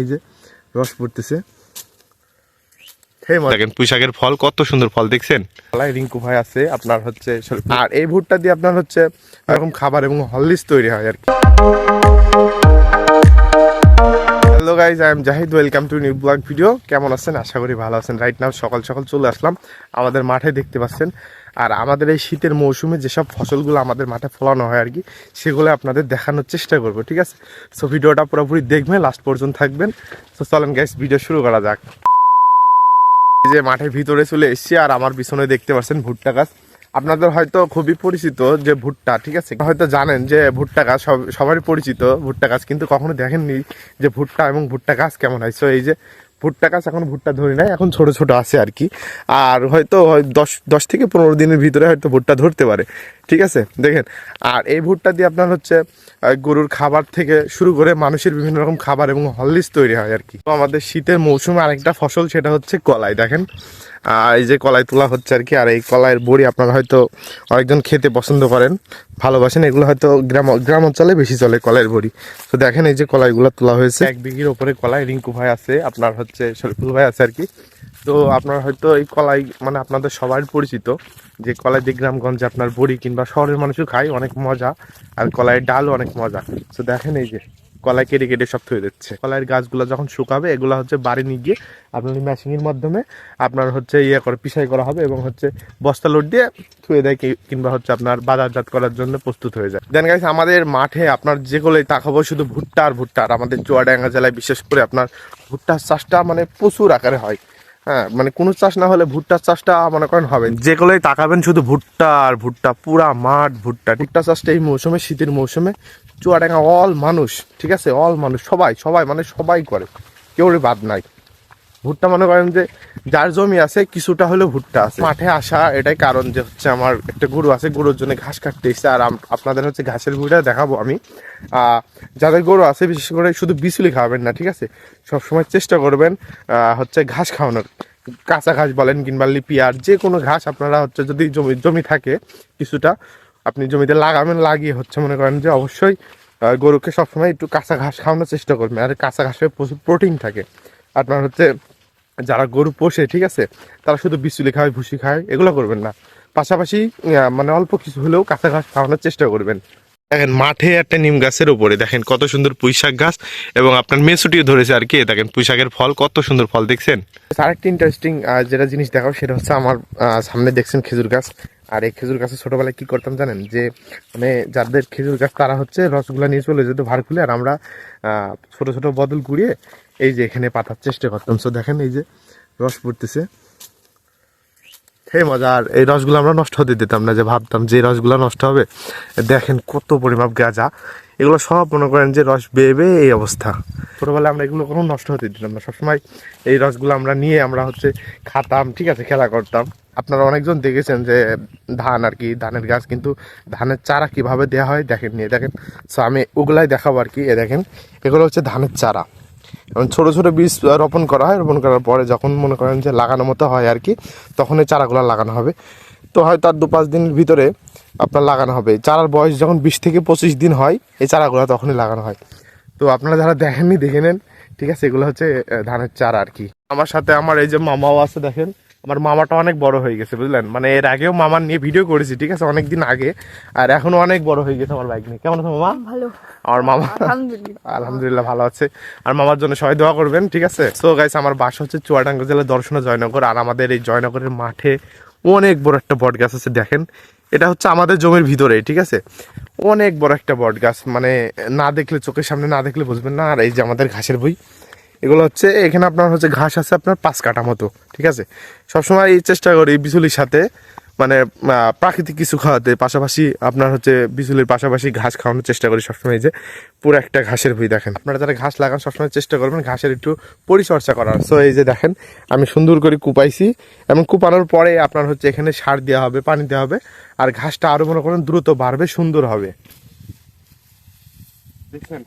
এই যে রস পড়তেছে। দেখেন পুঁইশাকের ফল কত সুন্দর ফল দেখছেন? রিঙ্কু ভাই আছে আপনার হচ্ছে আর এই ভুট্টা দিয়ে আপনার হচ্ছে এরকম খাবার এবং তৈরি হয় আর কি। Hello guys I am Zahid welcome to new blog video কেমন আছেন? আশা করি ভালো আছেন। রাইট নাও সকাল সকাল চলে আসলাম। আমাদের মাঠে দেখতে পাচ্ছেন আর আমাদের এই শীতের মৌসুমে যেসব ফসলগুলো আমাদের মাঠে ফলানো হয় আর কি, সেগুলো আপনাদের দেখানোর চেষ্টা করব, ঠিক আছে? সো ভিডিওটা পুরোপুরি দেখবেন লাস্ট পর্যন্ত থাকবেন। তো চলেন গাইজ ভিডিও শুরু করা যাক। এই যে মাঠের ভিতরে চলে এসেছি আর আমার পিছনে দেখতে পাচ্ছেন ভুট্টা গাছ। আপনাদের হয়তো খুবই পরিচিত যে ভুট্টা, ঠিক আছে? হয়তো জানেন যে ভুট্টা গাছ সব, সবারই পরিচিত। ভুট্টা গাছ কিন্তু কখনো দেখেননি যে ভুট্টা এবং ভুট্টা গাছ কেমন হয়। সো এই যে ভুট্টা গাছ এখন ভুট্টা ধরি নাই, এখন ছোট ছোট আছে আর কি। আর হয়তো, হয় দশ দশ থেকে পনেরো দিনের ভিতরে হয়তো ভুট্টা ধরতে পারে, ঠিক আছে? দেখেন, আর এই ভুট্টা দিয়ে আপনার হচ্ছে গরুর খাবার থেকে শুরু করে মানুষের বিভিন্ন রকম খাবার এবং হরলিক্স তৈরি হয় আর কি। তো আমাদের শীতের মৌসুমে আরেকটা ফসল সেটা হচ্ছে কলাই, দেখেন। এই যে কলাই তোলা হচ্ছে আর কি, আর এই কলাইয়ের বড়ি আপনারা হয়তো অনেকজন খেতে পছন্দ করেন, ভালোবাসেন, এগুলো হয়তো গ্রাম গ্রাম অঞ্চলে বেশি চলে কলাইয়ের বড়ি। তো দেখেন এই যে কলাইগুলো তোলা হয়েছে। এক বিঘির ওপরে কলাই রিঙ্কু ভাই আছে, আপনার হচ্ছে শরীফুল ভাই আছে আর কি। তো আপনার হয়তো এই কলাই মানে আপনাদের সবার পরিচিত, যে কলাই দিয়ে গ্রামগঞ্জে আপনার বড়ি কিংবা শহরের মানুষও খায়, অনেক মজা। আর কলাইয়ের ডালও অনেক মজা। তো দেখেন এই যে কলাই কেটে কেটে সব হয়ে দিচ্ছে কলাইয়ের গাছগুলো যখন শুকাবে, এগুলো হচ্ছে বাড়ি নিয়ে গিয়ে আপনার মেশিনের মাধ্যমে আপনার হচ্ছে ইয়ে করে, পিসাই করা হবে এবং হচ্ছে বস্তা লোড দিয়ে থুয়ে দেয় কিংবা হচ্ছে আপনার বাজারজাত করার জন্য প্রস্তুত হয়ে যায়। দেন গাছ আমাদের মাঠে আপনার যেগুলোই তাকাবো, শুধু ভুট্টা আর ভুট্টা। আর আমাদের চুয়াডাঙ্গা জেলায় বিশেষ করে আপনার ভুট্টার চাষটা মানে প্রচুর আকারে হয়। হ্যাঁ মানে কোনো চাষ না হলে ভুট্টার চাষটা মনে করেন হবে। যেগুলোই তাকাবেন শুধু ভুট্টা আর ভুট্টা পুরা মাঠ ভুট্টা। ভুট্টা চাষটা এই মৌসুমে শীতের মৌসুমে চুয়াডাঙ্গা অল মানুষ ঠিক আছে? অল মানুষ সবাই সবাই মানে সবাই করে। কেউ বাদ নাই। ভুট্টা মনে করেন যে যার জমি আছে, কিছুটা হলেও ভুট্টা আছে। মাঠে আসা এটাই কারণ যে হচ্ছে আমার একটা গরু আছে, গরুর জন্য ঘাস কাটতে এসছে। আর আপনাদের হচ্ছে ঘাসের ভুঁড়া দেখাবো আমি। যাদের গরু আছে, বিশেষ করে শুধু বিচুলি খাওয়াবেন না, ঠিক আছে? সবসময় চেষ্টা করবেন হচ্ছে ঘাস খাওয়ানোর। কাঁচা ঘাস বলেন কিংবা লিপিয়ার যে কোনো ঘাস আপনারা হচ্ছে যদি জমি জমি থাকে কিছুটা, আপনি জমিতে লাগাবেন, লাগিয়ে হচ্ছে মনে করেন যে অবশ্যই গরুকে সবসময় একটু কাঁচা ঘাস খাওয়ানোর চেষ্টা করবেন। আর কাঁচা ঘাসে প্রচুর প্রোটিন থাকে। আপনার হচ্ছে যারা গরু পোষে ঠিক আছে তারা শুধু বিচুলি খায় ভুসি খায় এগুলো করবেন না। পাশাপাশি মানে অল্প কিছু হলেও কাঁচা ঘাস খাওয়ানোর চেষ্টা করবেন। দেখেন মাঠে একটা নিম গাছের উপরে দেখেন কত সুন্দর পুঁইশাক গাছ এবং আপনার মেসুটিও ধরেছে আর কি দেখেন পুঁইশাকের ফল কত সুন্দর ফল দেখছেন? আরেকটা ইন্টারেস্টিং যেটা জিনিস দেখাও সেটা হচ্ছে আমার সামনে দেখছেন খেজুর গাছ। আর এই খেজুর গাছে ছোটবেলায় কি করতাম জানেন? যে মানে যাদের খেজুর গাছ তারা হচ্ছে রসগুলা নিয়ে চলে যেত ভার খুলে আর আমরা ছোট ছোট বদল কুড়িয়ে এই যে এখানে পাতার চেষ্টা করতাম। সো দেখেন এই যে রস পড়তেছে। হে মজা আর এই রসগুলো আমরা নষ্ট হতে দিতাম না যে ভাবতাম যে রসগুলো নষ্ট হবে। দেখেন কত পরিমাপ গাঁজা। এগুলো সব মনে করেন যে রস বেয়ে এই অবস্থা। ছোটোবেলায় আমরা এগুলো কোনো নষ্ট হতে দিতাম না। সবসময় এই রসগুলো আমরা নিয়ে আমরা হচ্ছে খাতাম, ঠিক আছে, খেলা করতাম। আপনারা অনেকজন দেখেছেন যে ধান আর কি, ধানের গাছ, কিন্তু ধানের চারা কীভাবে দেওয়া হয় দেখেন নিয়ে দেখেন সো আমি ওগুলাই দেখাবো আর কি। এ দেখেন, এগুলো হচ্ছে ধানের চারা। এবং ছোটো ছোটো বীজ রোপণ করা হয়, রোপণ করার পরে যখন মনে করেন যে লাগানো মতো হয় আর কি, তখন এই চারাগুলো লাগানো হবে। তো হয়তো তার দু পাঁচ দিনের ভিতরে আপনার লাগানো হবে। চারার বয়স যখন বিশ থেকে পঁচিশ দিন হয়, এই চারাগুলো তখনই লাগানো হয়। তো আপনারা যারা দেখেননি, দেখে নেন। ঠিক আছে, এগুলো হচ্ছে ধানের চারা আর কি। আমার সাথে আমার এই যে মামাও আছে, দেখেন। আমার মামাটা অনেক বড় হয়ে গেছে বুঝলেন? মানে এর আগেও মামার নিয়ে ভিডিও করেছি ঠিক আছে? অনেক দিন আগে। আর এখনও অনেক বড় হয়ে গেছে আমার বাইক নিয়ে। কেমন আছে মামা? ভালো। আমার মামা আলহামদুলিল্লাহ। আলহামদুলিল্লাহ ভালো আছে। আর মামার জন্য সবাই দোয়া করবেন ঠিক আছে? সো গাইস আমার বাসা হচ্ছে চুয়াডাঙ্গা জেলার দর্শনা জয়নগর আর আমাদের এই জয়নগরের মাঠে অনেক বড় একটা বট গাছ আছে দেখেন। এটা হচ্ছে আমাদের জমির ভিতরে ঠিক আছে? অনেক বড় একটা বট গাছ মানে না দেখলে চোখের সামনে না দেখলে বুঝবেন না। আর এই যে আমাদের ঘাসের বই এগুলো হচ্ছে, এখানে আপনার হচ্ছে ঘাস আছে আপনার পাঁচ কাটা মতো, ঠিক আছে? সবসময় এই চেষ্টা করি বিচুলির সাথে মানে প্রাকৃতিক কিছু খাওয়াতে। পাশাপাশি আপনার হচ্ছে বিচুলির পাশাপাশি ঘাস খাওয়ানোর চেষ্টা করি সবসময় যে পুরো একটা ঘাসের ভুই দেখেন। আপনারা যারা ঘাস লাগান সবসময় চেষ্টা করবেন ঘাসের একটু পরিচর্যা করার। সো এই যে দেখেন, আমি সুন্দর করে কুপাইছি এবং কুপানোর পরে আপনার হচ্ছে এখানে সার দেওয়া হবে, পানি দেওয়া হবে, আর ঘাসটা আরও মনে করেন দ্রুত বাড়বে, সুন্দর হবে। দেখছেন?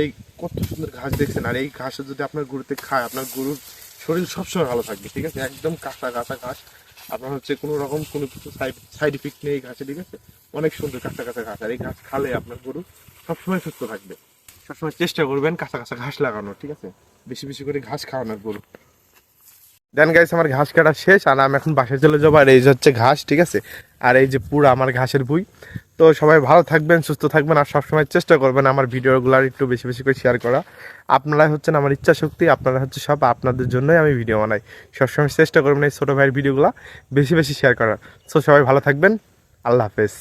এই কত সুন্দর ঘাস দেখছেন। আর এই ঘাসে যদি আপনার গরুতে খায়, আপনার গরুর শরীর সবসময় ভালো থাকবে, ঠিক আছে? একদম কাঁচা কাঁচা ঘাস। আপনার হচ্ছে কোনো রকম কোনো কিছু সাইড সাইড ইফেক্ট নেই ঘাসে, ঠিক আছে? অনেক সুন্দর কাঁচা কাঁচা ঘাস। আর এই ঘাস খালে আপনার গরু সবসময় সুস্থ থাকবে। সবসময় চেষ্টা করবেন কাঁচা কাঁচা ঘাস লাগানোর, ঠিক আছে? বেশি বেশি করে ঘাস খাওয়ানোর গরু। দেন গাইস আমার ঘাস কাটা শেষ, আর আমি এখন বাসায় চলে যাব। আর এই যে হচ্ছে ঘাস, ঠিক আছে? আর এই যে পুরো আমার ঘাসের ভুই তো সবাই ভালো থাকবেন, সুস্থ থাকবেন আর সবসময় চেষ্টা করবেন আমার ভিডিওগুলো একটু বেশি বেশি করে শেয়ার করা। আপনারাই হচ্ছেন আমার ইচ্ছা শক্তি আপনারা হচ্ছে সব আপনাদের জন্যই আমি ভিডিও বানাই। সবসময় চেষ্টা করবেন এই ছোটো ভাইয়ের ভিডিওগুলো বেশি বেশি শেয়ার করার। সো সবাই ভালো থাকবেন, আল্লাহ হাফেজ।